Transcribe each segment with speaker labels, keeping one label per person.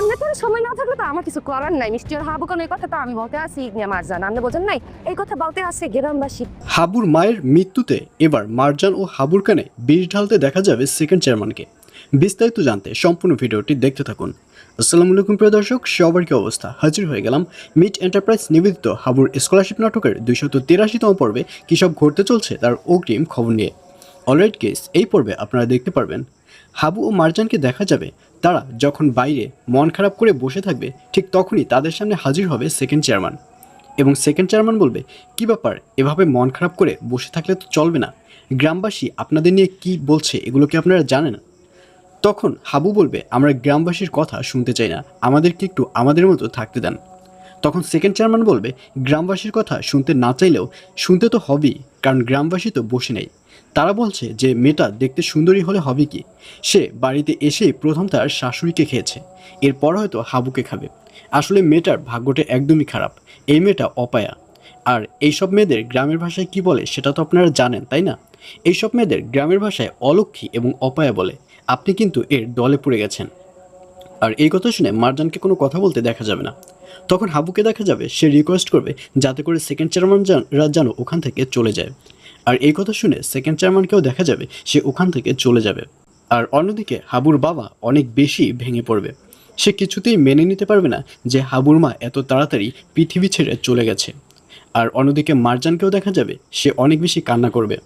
Speaker 1: আপনি তো সময় না থাকলে তো আমার কিছু করার নাই। মিষ্টি হাবু এই কথা তো আমি বলতে আসি। ইগনিয়া মারজান, আপনি বোঝেন নাই? এই কথা বলতে আসে গ্রামবাসী।
Speaker 2: হাবুর মায়ের মৃত্যুতে এবার মারজান ও হাবুর কানে বিষ ঢালতে দেখা যাবে সেকেন্ড চেয়ারম্যানকে বিস্তারিত জানতে সম্পূর্ণ ভিডিওটি দেখতে থাকুন। আসসালামু আলাইকুম, প্রিয় দর্শক, সবার কি অবস্থা? হাজির হয়ে গেলাম মিট এন্টারপ্রাইজ নিবেদিত হাবুর স্কলারশিপ নাটকের দুইশত তিরাশিতম পর্বে। কী সব ঘটতে চলছে তার অগ্রিম খবর নিয়ে। অলরাইট কেস এই পর্বে আপনারা দেখতে পারবেন হাবু ও মারজানকে দেখা যাবে। তারা যখন বাইরে মন খারাপ করে বসে থাকবে, ঠিক তখনই তাদের সামনে হাজির হবে সেকেন্ড চেয়ারম্যান এবং সেকেন্ড চেয়ারম্যান বলবে, কি ব্যাপার? এভাবে মন খারাপ করে বসে থাকলে তো চলবে না। গ্রামবাসী আপনাদের নিয়ে কি বলছে, এগুলো কি আপনারা জানেন? তখন হাবু বলবে, আমরা গ্রামবাসীর কথা শুনতে চাই না। আমাদেরকে একটু আমাদের মতো থাকতে দেন। তখন সেকেন্ড চেয়ারম্যান বলবে, গ্রামবাসীর কথা শুনতে না চাইলেও শুনতে তো হবেই, কারণ গ্রামবাসী তো বসে নেই। তারা বলছে যে মেয়েটা দেখতে সুন্দরী হলে হবে কি? সে বাড়িতে এসেই প্রথম তার শাশুড়িকে খেয়েছে। এরপর হয়তো হাবুকে খাবে। আসলে মেয়েটার ভাগ্যটা একদমই খারাপ। এই মেয়েটা অপায়া। আর এইসব মেয়েদের গ্রামের ভাষায় কি বলে সেটা তো আপনারা জানেন, তাই না? এইসব মেয়েদের গ্রামের ভাষায় অলক্ষী এবং অপায়া বলে। আপনি কিন্তু এর দলে পড়ে গেছেন। আর এই কথা শুনে মারজানকে কোনো কথা বলতে দেখা যাবে না। তখন হাবুকে দেখা যাবে, সে রিকোয়েস্ট করবে যাতে করে সেকেন্ড চেয়ারম্যান যেন ওখান থেকে চলে যায়। আর এই কথা শুনে সেকেন্ড চেয়ারম্যানকেও দেখা যাবে, সে ওখান থেকে চলে যাবে। আর অন্যদিকে হাবুর বাবা অনেক বেশি ভেঙে পড়বে। সে কিছুতেই মেনে নিতে পারবে না যে হাবুর মা এত তাড়াতাড়ি পৃথিবী ছেড়ে চলে গেছে। আর অন্যদিকে মারজানকেও দেখা যাবে, সে অনেক বেশি কান্না করবে।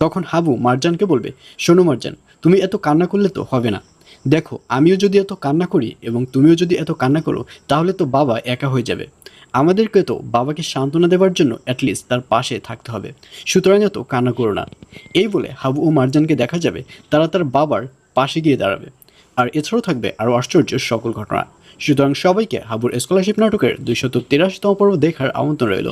Speaker 2: তখন হাবু মারজানকে বলবে, শোনো মারজান, তুমি এত কান্না করলে তো হবে না। দেখো, আমিও যদি এত কান্না করি এবং তুমিও যদি এত কান্না করো, তাহলে তো বাবা একা হয়ে যাবে। আমাদেরকে তো বাবাকে সান্ত্বনা দেওয়ার জন্য অ্যাটলিস্ট তার পাশে থাকতে হবে। সুতরাং তো কান্না করো না। এই বলে হাবু ও মার্জানকে দেখা যাবে, তারা তার বাবার পাশে গিয়ে দাঁড়াবে। আর এছাড়াও থাকবে আরও আশ্চর্য সকল ঘটনা। সুতরাং সবাইকে হাবুর স্কলারশিপ নাটকের দুইশত তিরাশিতম পর্ব দেখার আমন্ত্রণ রইল।